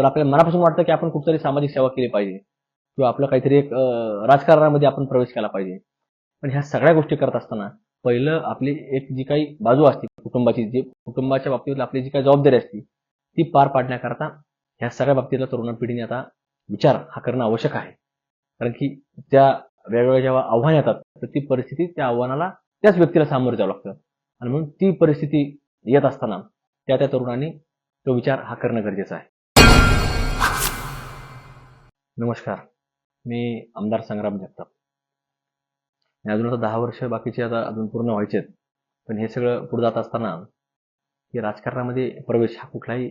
तर आपल्याला मनापासून वाटतं की आपण कुठतरी सामाजिक सेवा केली पाहिजे. किंवा आपलं काहीतरी एक राजकारणामध्ये आपण प्रवेश केला पाहिजे. पण ह्या सगळ्या गोष्टी करत असताना पहिलं आपली एक जी काही बाजू असते कुटुंबाची जी कुटुंबाच्या बाबतीत आपली जी काही जबाबदारी असते ती पार पाडण्याकरता ह्या सगळ्या बाबतीतला तरुण पिढीने आता विचार हा करणं आवश्यक आहे. कारण की त्या वेगवेगळ्या जेव्हा आव्हान येतात तर ती परिस्थिती त्या आव्हानाला त्याच व्यक्तीला सामोरं जावं लागतं. आणि म्हणून ती परिस्थिती येत असताना त्या त्या तरुणांनी तो विचार हा करणं गरजेचं आहे. नमस्कार. मी आमदार संग्राम जगताप. आणि अजून आता दहा वर्ष बाकीचे आता अजून पूर्ण व्हायचे आहेत पण हे सगळं पुढे जात असताना की राजकारणामध्ये प्रवेश हा कुठलाही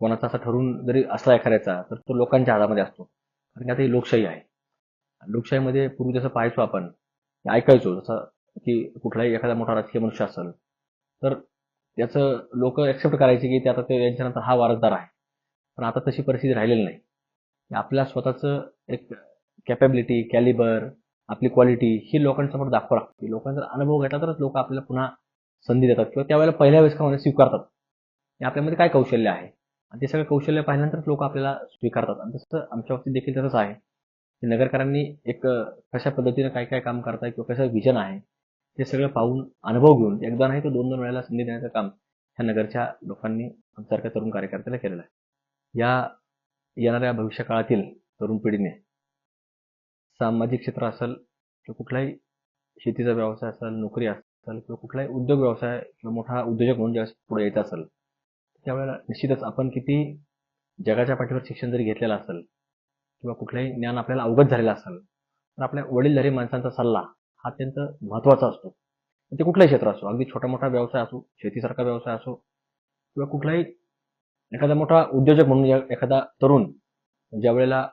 कोणाचा असा ठरून जरी असला एखाद्याचा तर तो लोकांच्या हातामध्ये असतो. कारण की आता ही लोकशाही आहे. लोकशाहीमध्ये पूर्वी जसं पाहायचो आपण ऐकायचो जसं की कुठलाही एखादा मोठा राजकीय मनुष्य असेल तर त्याचं लोक ऍक्सेप्ट करायचे की ते आता ते यांच्यानंतर हा वारसदार आहे. पण आता तशी परिस्थिती राहिलेली नाही. आपल्या स्वतःचं एक कॅपॅबिलिटी कॅलिबर आपली क्वालिटी ही लोकांसमोर दाखवावं लागते. लोकांचा अनुभव घेतला तरच लोक आपल्याला पुन्हा संधी देतात किंवा त्यावेळेला पहिल्या वेळेस का स्वीकारतात. आपल्यामध्ये काय कौशल्य आहे? आणि ते सगळं कौशल्य पाहिल्यानंतरच लोक आपल्याला स्वीकारतात. आणि तसं आमच्या बाबतीत देखील तसंच आहे. की नगरकरांनी एक कशा पद्धतीनं काय काय काम करताय किंवा कसं विजन आहे ते सगळं पाहून अनुभव घेऊन एकदा नाही तर दोन दोन वेळेला संधी देण्याचं काम ह्या नगरच्या लोकांनी आमच्यासारख्या तरुण कार्यकर्त्याला केलेलं आहे. या येणाऱ्या भविष्य काळातील तरुण पिढीने. सामाजिक क्षेत्र असेल किंवा कुठलाही शेतीचा व्यवसाय असेल नोकरी असेल किंवा कुठलाही उद्योग व्यवसाय किंवा मोठा उद्योजक म्हणून ज्यावेळेस पुढे यायचा असेल त्यावेळेला निश्चितच आपण किती जगाच्या पाठीवर शिक्षण जरी घेतलेलं असेल किंवा कुठलंही ज्ञान आपल्याला अवगत झालेलं असेल तर आपल्या वडीलधारी माणसांचा सल्ला हा अत्यंत महत्त्वाचा असतो. ते कुठलाही क्षेत्र असो अगदी छोटा मोठा व्यवसाय असो शेतीसारखा व्यवसाय असो किंवा कुठलाही एखादा मोठा उद्योजक म्हणून एखादा तरुण ज्या वेळेला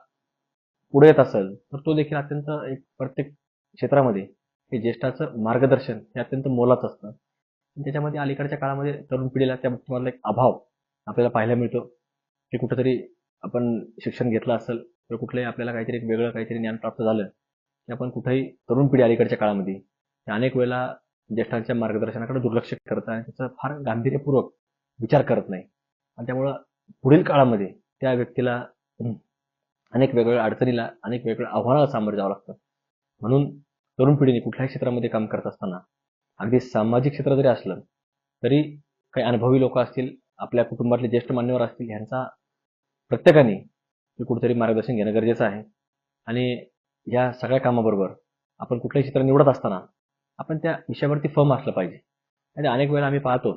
पुढे येत असेल तर तो देखील अत्यंत एक प्रत्येक क्षेत्रामध्ये हे ज्येष्ठाचं मार्गदर्शन हे अत्यंत मोलाचं असतं. त्याच्यामध्ये अलीकडच्या काळामध्ये तरुण पिढीला त्या बाबतीमधला एक अभाव आपल्याला पाहायला मिळतो. की कुठेतरी आपण शिक्षण घेतलं असेल तर कुठलंही आपल्याला काहीतरी एक वेगळं काहीतरी ज्ञान प्राप्त झालं की आपण कुठेही तरुण पिढी अलीकडच्या काळामध्ये अनेक वेळेला ज्येष्ठांच्या मार्गदर्शनाकडे दुर्लक्ष करत आणि त्याचा फार गांभीर्यपूर्वक विचार करत नाही. आणि त्यामुळं पुढील काळामध्ये त्या व्यक्तीला अनेक वेगवेगळ्या अडचणीला अनेक वेगवेगळ्या आव्हानाला सामोरं जावं लागतं. म्हणून तरुण पिढीने कुठल्याही क्षेत्रामध्ये काम करत असताना अगदी सामाजिक क्षेत्र जरी असलं तरी काही अनुभवी लोक असतील आपल्या कुटुंबातले ज्येष्ठ मान्यवर असतील ह्यांचा प्रत्येकाने कुठेतरी मार्गदर्शन घेणं गरजेचं आहे. आणि या सगळ्या कामाबरोबर आपण कुठलंही क्षेत्र निवडत असताना आपण त्या विषयावरती फर्म असलं पाहिजे. आणि अनेक वेळा आम्ही पाहतो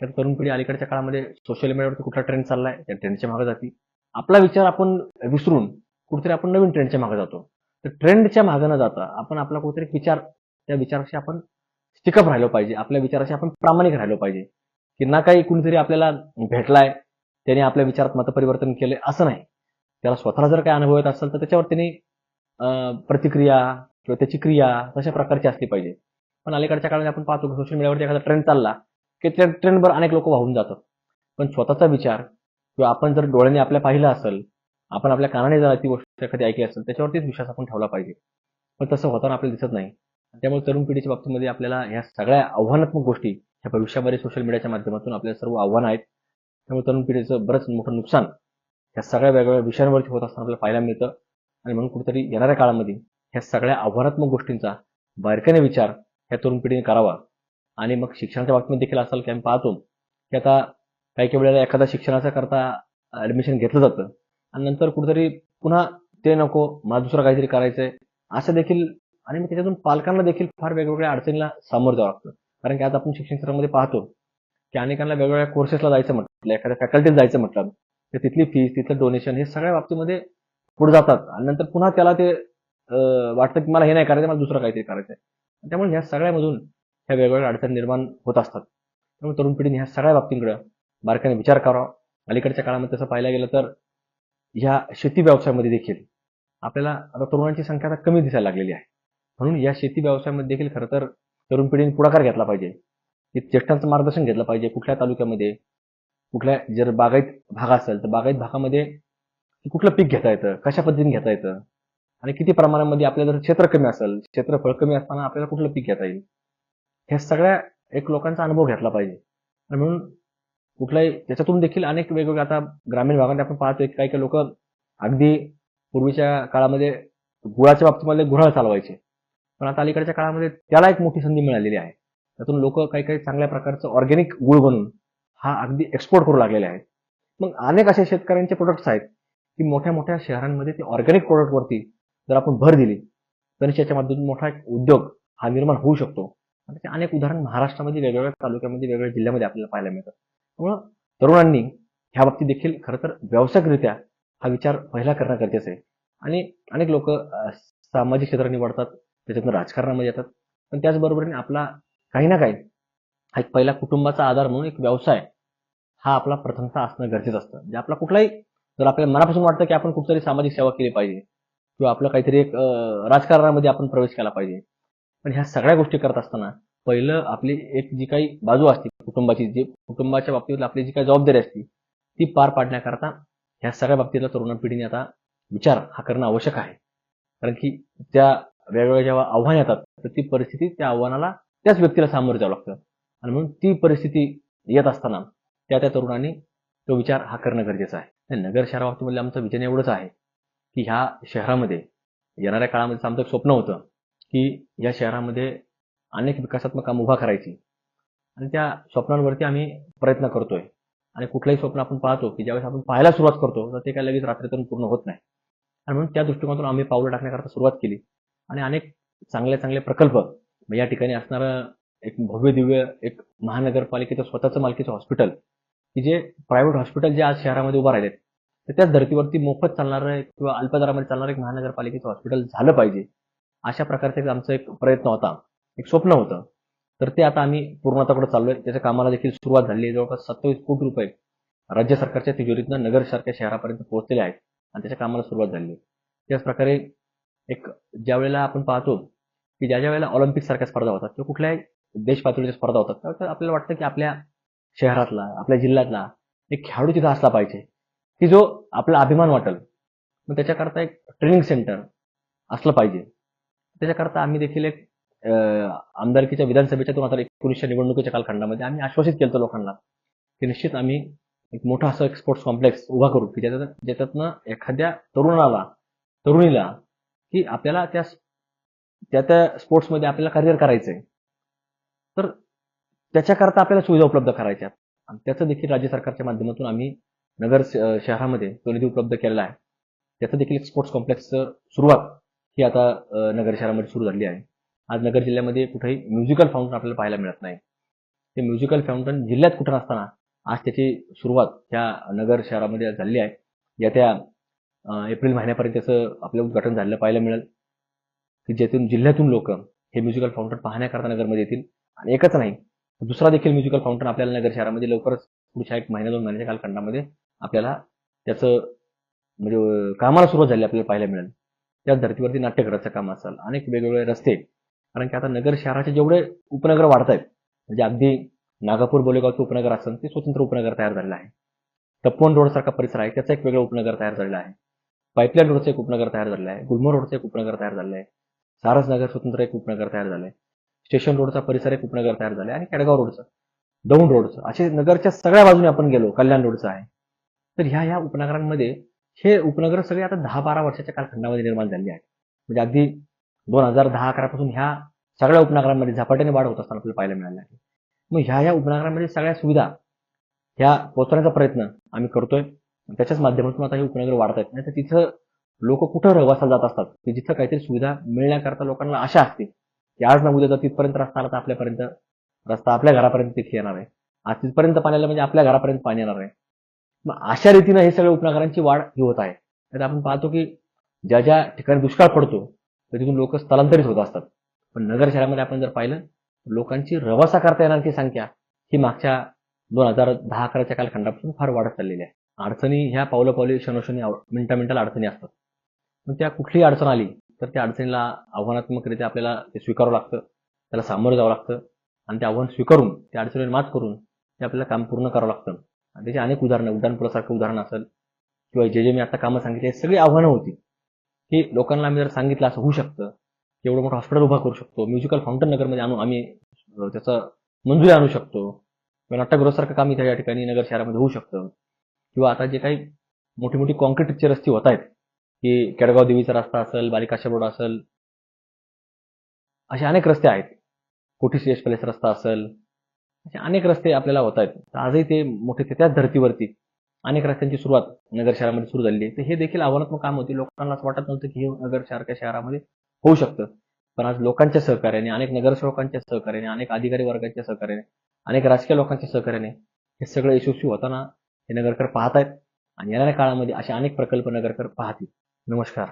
तर तरुण पिढी अलीकडच्या काळामध्ये सोशल मीडियावरती कुठला ट्रेंड चाललाय? त्या ट्रेंडच्या मागे जाते आपला विचार आपण विसरून कुठेतरी आपण नवीन ट्रेंडच्या मागे जातो. तर ट्रेंडच्या मागे न जाता आपण आपला कुठेतरी विचार त्या विचाराशी आपण स्टिकअप राहिलो पाहिजे. आपल्या विचाराशी आपण प्रामाणिक राहिलो पाहिजे. की ना काही कुणीतरी आपल्याला भेटलाय त्याने आपल्या विचारात मतपरिवर्तन केले असं नाही. त्याला स्वतःला जर काही अनुभव येत असेल तर त्याच्यावर त्यांनी प्रतिक्रिया किंवा त्याची क्रिया तशा प्रकारची असली पाहिजे. पण अलीकडच्या काळात आपण पाहतो सोशल मीडियावरती एखादा ट्रेंड चालला की त्या ट्रेंडवर अनेक लोक वाहून जातात. पण स्वतःचा विचार किंवा आपण जर डोळ्याने आपल्या पाहिलं असेल आपण आपल्या कानाने जर ती गोष्ट एखादी ऐकली असेल त्याच्यावरतीच विश्वास आपण ठेवला पाहिजे. पण तसं होताना आपल्याला दिसत नाही. त्यामुळे तरुण पिढीच्या बाबतीमध्ये आपल्याला ह्या सगळ्या आव्हानात्मक गोष्टी ह्या भविष्यामध्ये सोशल मीडियाच्या माध्यमातून आपल्याला सर्व आव्हानं आहेत. त्यामुळे तरुण पिढीचं बरंच मोठं नुकसान ह्या सगळ्या वेगवेगळ्या विषयांवरती होत असताना आपल्याला पाहायला मिळतं. आणि म्हणून कुठेतरी येणाऱ्या काळामध्ये ह्या सगळ्या आव्हानात्मक गोष्टींचा बारकाईने विचार ह्या तरुण पिढीने करावा. आणि मग शिक्षणाच्या बाबतीत देखील असाल की आम्ही पाहतो की आता काही काही वेळेला एखादा शिक्षणाचा करता ऍडमिशन घेतलं जातं. आणि नंतर कुठेतरी पुन्हा ते नको मला दुसरं काहीतरी करायचंय. असं देखील आणि मग त्याच्यातून पालकांना देखील फार वेगवेगळ्या अडचणीला सामोरं जावं लागतं. कारण की आज आपण शिक्षण क्षेत्रामध्ये पाहतो की अनेकांना वेगवेगळ्या कोर्सेसला जायचं म्हटलं एखाद्या फॅकल्टीत जायचं म्हटलं तर तिथली फीस तिथलं डोनेशन हे सगळ्या बाबतीमध्ये पुढे जातात. आणि नंतर पुन्हा त्याला ते वाटतं की मला हे नाही करायचं मला दुसरं काहीतरी करायचंय. त्यामुळे ह्या सगळ्यामधून ह्या वेगवेगळ्या अडचणी निर्माण होत असतात. त्यामुळे तरुण पिढीने ह्या सगळ्या बाबतींकडे बारकाने विचार करावा. अलीकडच्या काळामध्ये तसं पाहायला गेलं तर ह्या शेती व्यवसायामध्ये देखील आपल्याला आता तरुणांची संख्या आता कमी दिसायला लागलेली आहे. म्हणून या शेती व्यवसायामध्ये देखील खरं तर तरुण पिढीने पुढाकार घेतला पाहिजे. की ज्येष्ठांचं मार्गदर्शन घेतलं पाहिजे कुठल्या तालुक्यामध्ये. कुठल्या जर बागायत भाग असेल तर बागायत भागामध्ये कुठलं पीक घेता येतं? कशा पद्धतीने घेता येतं? आणि किती प्रमाणामध्ये आपल्याला जर क्षेत्र कमी असेल क्षेत्रफळ कमी असताना आपल्याला कुठलं पीक घेता येईल? ह्या सगळ्या एक लोकांचा अनुभव घेतला पाहिजे. आणि म्हणून कुठलाही त्याच्यातून देखील अनेक वेगवेगळ्या आता ग्रामीण भागामध्ये आपण पाहतोय काही काही लोक अगदी पूर्वीच्या काळामध्ये गुळाच्या बाबतीमध्ये गुऱ्हाळ चालवायचे. पण आता अलीकडच्या काळामध्ये त्याला एक मोठी संधी मिळालेली आहे. त्यातून लोक काही काही चांगल्या प्रकारचं ऑर्गॅनिक गुळ बनवून हा अगदी एक्सपोर्ट करू लागलेले आहेत. मग अनेक असे शेतकऱ्यांचे प्रोडक्ट्स आहेत की मोठ्या मोठ्या शहरांमध्ये ते ऑर्गॅनिक प्रोडक्टवरती जर आपण भर दिली तर त्याच्या माध्यमातून मोठा एक उद्योग हा निर्माण होऊ शकतो. त्याचे अनेक उदाहरण महाराष्ट्रामध्ये वेगवेगळ्या तालुक्यामध्ये वेगवेगळ्या जिल्ह्यामध्ये आपल्याला पाहायला मिळतात. त्यामुळं तरुणांनी ह्या बाबतीत देखील खरं तर व्यावसायिकरित्या हा विचार पहिला करणं गरजेचं आहे. आणि अनेक लोक सामाजिक क्षेत्र निवडतात त्याच्यातून राजकारणामध्ये येतात. पण त्याचबरोबरीने आपला काही ना काही हा एक पहिला कुटुंबाचा आधार म्हणून एक व्यवसाय हा आपला प्रथमता असणं गरजेचं असतं. म्हणजे आपला कुठलाही जर आपल्या मनापासून वाटतं की आपण कुठतरी सामाजिक सेवा केली पाहिजे किंवा आपलं काहीतरी एक राजकारणामध्ये आपण प्रवेश केला पाहिजे पण ह्या सगळ्या गोष्टी करत असताना पहिलं आपली एक जी काही बाजू असते कुटुंबाची जी कुटुंबाच्या बाबतीत आपली जी काही जबाबदारी असते ती पार पाडण्याकरता ह्या सगळ्या बाबतीतल्या तरुण पिढीने आता विचार हा करणं आवश्यक आहे. कारण की त्या वेगवेगळ्या जेव्हा आव्हान येतात तर ती परिस्थिती त्या आव्हानाला त्याच व्यक्तीला सामोरं जावं लागतं. आणि म्हणून ती परिस्थिती येत असताना त्या त्या तरुणांनी तो विचार हा करणं गरजेचं आहे. नगर शहरा बाबतीमध्ये आमचं विजन एवढंच आहे की ह्या शहरामध्ये येणाऱ्या काळामध्ये आमचं एक स्वप्न होतं की या शहरामध्ये अनेक विकासात्मक काम उभा करायची. आणि त्या स्वप्नांवरती आम्ही प्रयत्न करतोय. आणि कुठलंही स्वप्न आपण पाहतो की ज्यावेळेस आपण पाहायला सुरुवात करतो तर ते काय लगेच रात्रीतून पूर्ण होत नाही. आणि म्हणून त्या दृष्टिकोनातून आम्ही पावलं टाकण्याकरता सुरुवात केली. आणि अनेक चांगले चांगले प्रकल्प म्हणजे या ठिकाणी असणारं एक भव्य दिव्य एक महानगरपालिकेचं स्वतःचं मालकीचं हॉस्पिटल की जे प्रायव्हेट हॉस्पिटल जे आज शहरामध्ये उभं राहिलेत तर त्याच धर्तीवरती मोफत चालणारं किंवा अल्पदरामध्ये चालणारं एक महानगरपालिकेचं हॉस्पिटल झालं पाहिजे. अशा प्रकारचा आमचा एक प्रयत्न होता. एक स्वप्न होतं. तर ते आता आम्ही पूर्णताकडे चाललोय. त्याच्या कामाला देखील सुरुवात झाली आहे. जवळपास सत्तावीस कोटी रुपये राज्य सरकारच्या तिजोरीतनं नगरसारख्या शहरापर्यंत पोहोचलेले आहेत आणि त्याच्या कामाला सुरुवात झाली आहे. त्याच प्रकारे एक ज्या वेळेला आपण पाहतो की ज्या ज्या वेळेला ऑलिम्पिक सारख्या स्पर्धा होतात किंवा कुठल्याही देश पातळीच्या स्पर्धा होतात तर आपल्याला वाटतं की आपल्या शहरातला आपल्या जिल्ह्यातला एक खेळाडू तिथं असला पाहिजे. की जो आपला अभिमान वाटेल. मग त्याच्याकरता एक ट्रेनिंग सेंटर असलं पाहिजे. त्याच्याकरता आम्ही देखील एक आमदारकीच्या विधानसभेच्या दोन हजार एकोणीसच्या निवडणुकीच्या कालखंडामध्ये आम्ही आश्वासित केलं लोकांना की निश्चित आम्ही एक मोठा असं एक स्पोर्ट्स कॉम्प्लेक्स उभा करू की ज्याच्यात ज्याच्यातनं एखाद्या तरुणाला तरुणीला की आपल्याला त्या त्या त्या स्पोर्ट्समध्ये आपल्याला करिअर करायचंय. तर त्याच्याकरता आपल्याला सुविधा उपलब्ध करायच्या आणि त्याचं देखील राज्य सरकारच्या माध्यमातून आम्ही नगर शहरामध्ये तो निधी उपलब्ध केलेला आहे. त्याचं देखील एक स्पोर्ट्स कॉम्प्लेक्सचं सुरुवात ही आता नगर शहरामध्ये सुरू झाली आहे. आज नगर जिल्ह्यामध्ये कुठेही म्युझिकल फाउंटन आपल्याला पाहायला मिळत नाही. ते म्युझिकल फाउंटन जिल्ह्यात कुठं नसताना आज त्याची सुरुवात ह्या नगर शहरामध्ये झालेली आहे. येत्या एप्रिल महिन्यापर्यंत त्याचं आपलं उद्घाटन झालेलं पाहायला मिळेल. की ज्यातून जिल्ह्यातून लोक हे म्युझिकल फाउंटन पाहण्याकरता नगरमध्ये येतील. आणि एकच नाही दुसरा देखील म्युझिकल फाउंटन आपल्याला नगर शहरामध्ये लवकरच पुढच्या एक महिन्या दोन महिन्याच्या कालखंडामध्ये आपल्याला त्याचं म्हणजे कामाला सुरुवात झाली आपल्याला पाहायला मिळेल. त्याच धर्तीवरती नाट्यगृहाचं काम असेल. अनेक वेगवेगळे रस्ते कारण की आता नगर शहराचे जेवढे उपनगर वाढत आहेत म्हणजे अगदी नागापूर बोलेगावचं उपनगर असेल ते स्वतंत्र उपनगर तयार झालेलं आहे. तपोन रोड सारखा परिसर आहे त्याचा एक वेगळं उपनगर तयार झालेला आहे. पाईपलाईन रोडचं एक उपनगर तयार झालेलं आहे. गुलमोर रोडचं एक उपनगर तयार झालेलं आहे. सारसनगर स्वतंत्र एक उपनगर तयार झालं आहे. स्टेशन रोडचा परिसर एक उपनगर तयार झाला आहे. आणि केडगाव रोडचं दौंड रोडचं असे नगरच्या सगळ्या बाजूने आपण गेलो कल्याण रोडचं आहे. तर ह्या ह्या उपनगरांमध्ये हे उपनगर सगळे आता दहा बारा वर्षाच्या कालखंडामध्ये निर्माण झाली आहेत. म्हणजे अगदी दोन हजार दहा अकरापासून ह्या सगळ्या उपनगरांमध्ये झपाट्याने वाढ होत असताना आपल्याला पाहायला मिळालं आहे. मग ह्या ह्या उपनगरांमध्ये सगळ्या सुविधा ह्या पोहोचवण्याचा प्रयत्न आम्ही करतोय. त्याच्याच माध्यमातून आता हे उपनगर वाढत आहेत. नाही तर तिथं लोक कुठं रहवासाला जात असतात? की जिथं काहीतरी सुविधा मिळण्याकरता लोकांना आशा असते की आज ना उद्या जर तिथपर्यंत रस्ता आला तर आपल्यापर्यंत रस्ता आपल्या घरापर्यंत तिथे येणार आहे. आज तिथपर्यंत पाण्याला म्हणजे आपल्या घरापर्यंत पाणी येणार आहे. मग अशा रीतीनं हे सगळ्या उपनगरांची वाढ ही होत आहे. तर आपण पाहतो की ज्या ज्या ठिकाणी दुष्काळ पडतो तर तिथून लोक स्थलांतरित होत असतात. पण नगर शहरामध्ये आपण जर पाहिलं लोकांची रवासा करता येणारी संख्या ही मागच्या दोन हजार दहा अकराच्या कालखंडापासून फार वाढत चाललेली आहे. अडचणी ह्या पावलं पावली क्षणोक्षणी मिनटा मिनिटा अडचणी असतात. मग त्या कुठलीही अडचण आली तर त्या अडचणीला आव्हानात्मकरित्या आपल्याला ते स्वीकारावं लागतं त्याला सामोरं जावं लागतं. आणि ते आव्हान स्वीकारून त्या अडचणीवर मात करून ते आपल्याला काम पूर्ण करावं लागतं. आणि त्याची अनेक उदाहरणं उड्डाणपुलासारखं उदाहरण असेल किंवा जे जे मी आता कामं सांगितले सगळी आव्हानं होती. की लोकांना आम्ही जर सांगितलं असं होऊ शकतं की एवढं मोठं हॉस्पिटल उभा करू शकतो म्युझिकल फाउंटन नगरमध्ये आणू आम्ही त्याचं मंजुरी आणू शकतो नाट्यगृहासारखं काम इथे या ठिकाणी नगर शहरामध्ये होऊ शकतं. किंवा आता जे काही मोठी मोठी कॉन्क्रीटचे रस्ते होत आहेत की केडगाव देवीचा रस्ता असेल बालिकाशा रोड असेल असे अनेक रस्ते आहेत. कोठी सीएस पॅलेस रस्ता असेल असे अनेक रस्ते आपल्याला होत आहेत. आजही ते मोठे ते त्याच धर्तीवरती अनेक रस्त्यांची सुरुवात नगर शहरामध्ये सुरू झालेली आहे. तर हे देखील आव्हानात्मक काम होते. लोकांना वाटत नव्हतं की हे नगर सारख्या शहरामध्ये होऊ शकतं. पण आज लोकांच्या सहकार्याने अनेक नगरसेवकांच्या सहकार्याने अनेक अधिकारी वर्गाच्या सहकार्याने अनेक राजकीय लोकांच्या सहकार्याने हे सगळं यशस्वी होताना हे नगरकर पाहत आहेत. आणि येणाऱ्या काळामध्ये असे अनेक प्रकल्प नगरकर पाहतील. नमस्कार.